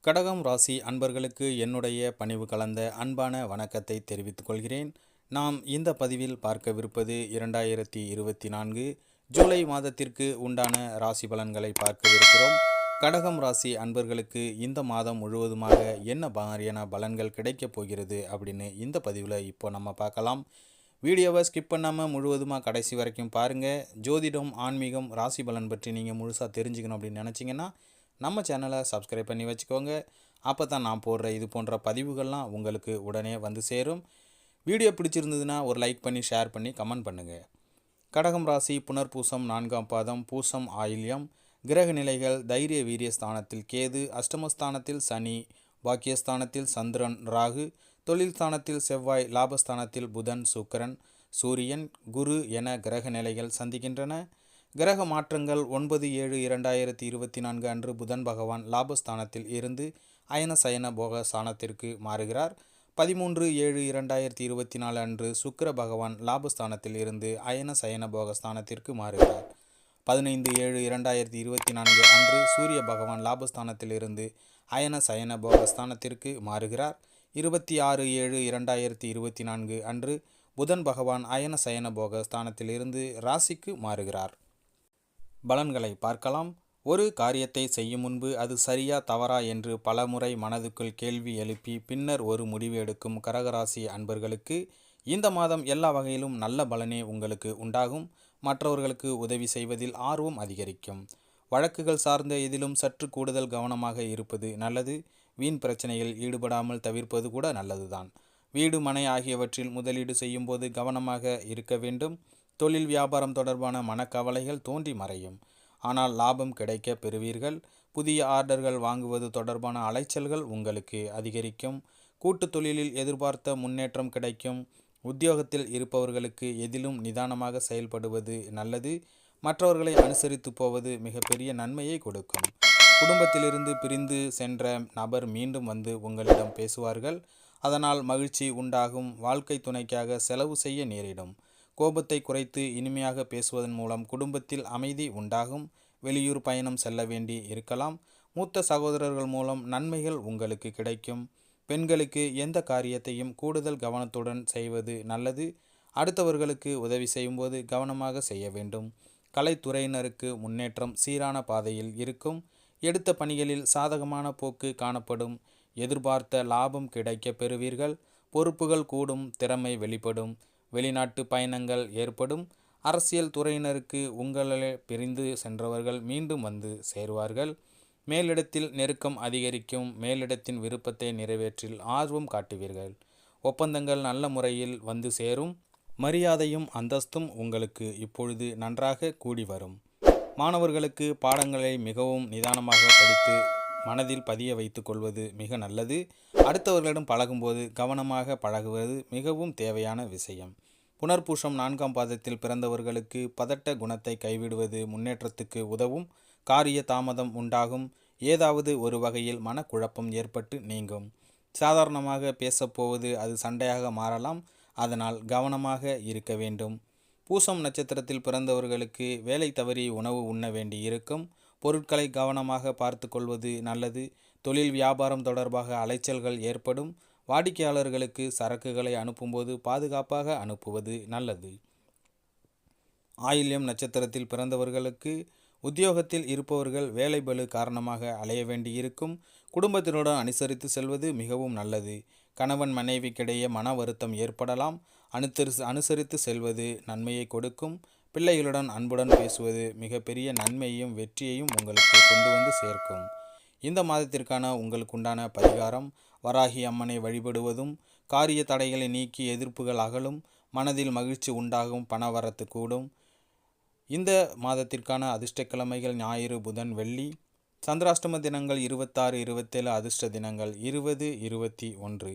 கடகம் ராசி அன்பர்களுக்கு என்னுடைய பணிவு கலந்த அன்பான வணக்கத்தை தெரிவித்துக் கொள்கிறேன். நாம் இந்த பதிவில் பார்க்கவிருப்பது இரண்டாயிரத்தி இருபத்தி நான்கு ஜூலை மாதத்திற்கு உண்டான ராசி பலன்களை பார்க்கவிருக்கிறோம். கடகம் ராசி அன்பர்களுக்கு இந்த மாதம் முழுவதுமாக என்ன மாதிரியான பலன்கள் கிடைக்கப் போகிறது அப்படின்னு இந்த பதிவில் இப்போ நம்ம பார்க்கலாம். வீடியோவை ஸ்கிப் பண்ணாமல் முழுவதுமாக கடைசி வரைக்கும் பாருங்கள் ஜோதிடம் ஆன்மீகம் ராசி பலன் பற்றி நீங்கள் முழுசாக தெரிஞ்சுக்கணும் அப்படின்னு நினச்சிங்கன்னா நம்ம சேனலை சப்ஸ்கிரைப் பண்ணி வச்சுக்கோங்க. அப்போ தான் நான் போடுற இது போன்ற பதிவுகள்லாம் உங்களுக்கு உடனே வந்து சேரும். வீடியோ பிடிச்சிருந்ததுன்னா ஒரு லைக் பண்ணி ஷேர் பண்ணி கமெண்ட் பண்ணுங்கள் கடகம் ராசி புனர்பூசம் நான்காம் பாதம் பூசம் ஆயில்யம் கிரக நிலைகள் தைரிய வீரிய ஸ்தானத்தில் கேது அஷ்டமஸ்தானத்தில் சனி பாக்கியஸ்தானத்தில் சந்திரன் ராகு தொழில் ஸ்தானத்தில் செவ்வாய் லாபஸ்தானத்தில் புதன் சுக்கிரன் சூரியன் குரு என கிரக நிலைகள் சந்திக்கின்றன. கிரக மாற்றங்கள் ஒன்பது ஏழு இரண்டாயிரத்தி இருபத்தி நான்கு அன்று புதன் பகவான் லாபஸ்தானத்தில் இருந்து அயன சயன போக ஸ்தானத்திற்கு மாறுகிறார். பதிமூன்று ஏழு இரண்டாயிரத்தி இருபத்தி நாலு அன்று சுக்கிர பகவான் லாபஸ்தானத்தில் இருந்து அயன சயன போக ஸ்தானத்திற்கு மாறுகிறார். பதினைந்து ஏழு இரண்டாயிரத்தி இருபத்தி நான்கு அன்று சூரிய பகவான் லாபஸ்தானத்தில் இருந்து அயன சயன போக ஸ்தானத்திற்கு மாறுகிறார். இருபத்தி ஆறு ஏழு இரண்டாயிரத்தி இருபத்தி நான்கு அன்று புதன் பகவான் அயன சயன போக ஸ்தானத்திலிருந்து ராசிக்கு மாறுகிறார். பலன்களை பார்க்கலாம். ஒரு காரியத்தை செய்யும் முன்பு அது சரியா தவறா என்று பலமுறை மனதுக்குள் கேள்வி எழுப்பி பின்னர் ஒரு முடிவு எடுக்கும் கரகராசி அன்பர்களுக்கு இந்த மாதம் எல்லா வகையிலும் நல்ல பலனே உங்களுக்கு உண்டாகும். மற்றவர்களுக்கு உதவி செய்வதில் ஆர்வம் அதிகரிக்கும். வழக்குகள் சார்ந்த இதிலும் சற்று கூடுதல் கவனமாக இருப்பது நல்லது. வீண் பிரச்சனையில் ஈடுபடாமல் தவிர்ப்பது கூட நல்லதுதான். வீடு மனை ஆகியவற்றில் முதலீடு செய்யும்போது கவனமாக இருக்க வேண்டும். தொழில் வியாபாரம் தொடர்பான மனக்கவலைகள் தோன்றி மறையும். ஆனால் லாபம் கிடைக்க பெறுவீர்கள். புதிய ஆர்டர்கள் வாங்குவது தொடர்பான அலைச்சல்கள் உங்களுக்கு அதிகரிக்கும். கூட்டு தொழிலில் எதிர்பார்த்த முன்னேற்றம் கிடைக்கும். உத்தியோகத்தில் இருப்பவர்களுக்கு எதிலும் நிதானமாக செயல்படுவது நல்லது. மற்றவர்களை அனுசரித்து போவது மிகப்பெரிய நன்மையை கொடுக்கும். குடும்பத்திலிருந்து பிரிந்து சென்ற நபர் மீண்டும் வந்து உங்களிடம் பேசுவார்கள். அதனால் மகிழ்ச்சி உண்டாகும். வாழ்க்கை துணைக்காக செலவு செய்ய நேரிடும். கோபத்தை குறைத்து இனிமையாக பேசுவதன் மூலம் குடும்பத்தில் அமைதி உண்டாகும். வெளியூர் பயணம் செல்ல வேண்டி இருக்கலாம். மூத்த சகோதரர்கள் மூலம் நன்மைகள் உங்களுக்கு கிடைக்கும். பெண்களுக்கு எந்த காரியத்தையும் கூடுதல் கவனத்துடன் செய்வது நல்லது. அடுத்தவர்களுக்கு உதவி செய்யும்போது கவனமாக செய்ய வேண்டும். கலைத்துறையினருக்கு முன்னேற்றம் சீரான பாதையில் இருக்கும். எடுத்த பணிகளில் சாதகமான போக்கு காணப்படும். எதிர்பார்த்த லாபம் கிடைக்க பெறுவீர்கள். பொறுப்புகள் கூடும் திறமை வெளிப்படும். வெளிநாட்டு பயணங்கள் ஏற்படும். அரசியல் துறையினருக்கு உங்களே பிரிந்து சென்றவர்கள் மீண்டும் வந்து சேருவார்கள். மேலிடத்தில் நெருக்கம் அதிகரிக்கும். மேலிடத்தின் விருப்பத்தை நிறைவேற்றில் ஆர்வம் காட்டுவீர்கள். ஒப்பந்தங்கள் நல்ல முறையில் வந்து சேரும். மரியாதையும் அந்தஸ்தும் உங்களுக்கு இப்பொழுது நன்றாக கூடி வரும். மாணவர்களுக்கு பாடங்களை மிகவும் நிதானமாக படித்து மனதில் பதிய வைத்து கொள்வது மிக நல்லது. அடுத்தவர்களிடம் பழகும்போது கவனமாக பழகுவது மிகவும் தேவையான விஷயம். புனர்பூஷம் நான்காம் பாதத்தில் பிறந்தவர்களுக்கு பதட்ட குணத்தை கைவிடுவது முன்னேற்றத்துக்கு உதவும். காரிய தாமதம் உண்டாகும். ஏதாவது ஒரு வகையில் மனக்குழப்பம் ஏற்பட்டு நீங்கும். சாதாரணமாக பேசப்போவது அது சண்டையாக மாறலாம். அதனால் கவனமாக இருக்க வேண்டும். பூசம் நட்சத்திரத்தில் பிறந்தவர்களுக்கு வேலை தவறி உணவு உண்ண வேண்டி இருக்கும் பொருட்களை கவனமாக பார்த்து கொள்வது நல்லது. தொழில் வியாபாரம் தொடர்பாக அலைச்சல்கள் ஏற்படும். வாடிக்கையாளர்களுக்கு சரக்குகளை அனுப்பும்போது பாதுகாப்பாக அனுப்புவது நல்லது. ஆயில்யம் நட்சத்திரத்தில் பிறந்தவர்களுக்கு உத்தியோகத்தில் இருப்பவர்கள் வேலை பளு காரணமாக அலைய வேண்டியிருக்கும். குடும்பத்தினுடன் அனுசரித்து செல்வது மிகவும் நல்லது. கணவன் மனைவிக்கிடையே மன வருத்தம் ஏற்படலாம். அனுத்தரி அனுசரித்து செல்வது நன்மையை கொடுக்கும். பிள்ளைகளுடன் அன்புடன் பேசுவது மிகப்பெரிய நன்மையையும் வெற்றியையும் உங்களுக்கு கொண்டு வந்து சேர்க்கும். இந்த மாதத்திற்கான உங்களுக்குண்டான பரிகாரம் வராகி அம்மனை வழிபடுவதும் காரிய தடைகளை நீக்கி எதிர்ப்புகள் அகலும் மனதில் மகிழ்ச்சி உண்டாகும் பணவரத்து கூடும். இந்த மாதத்திற்கான அதிர்ஷ்டக்கிழமைகள் ஞாயிறு புதன் வெள்ளி. சந்திராஷ்டம தினங்கள் இருபத்தாறு இருபத்தேழு அதிர்ஷ்ட தினங்கள் இருபது இருபத்தி ஒன்று.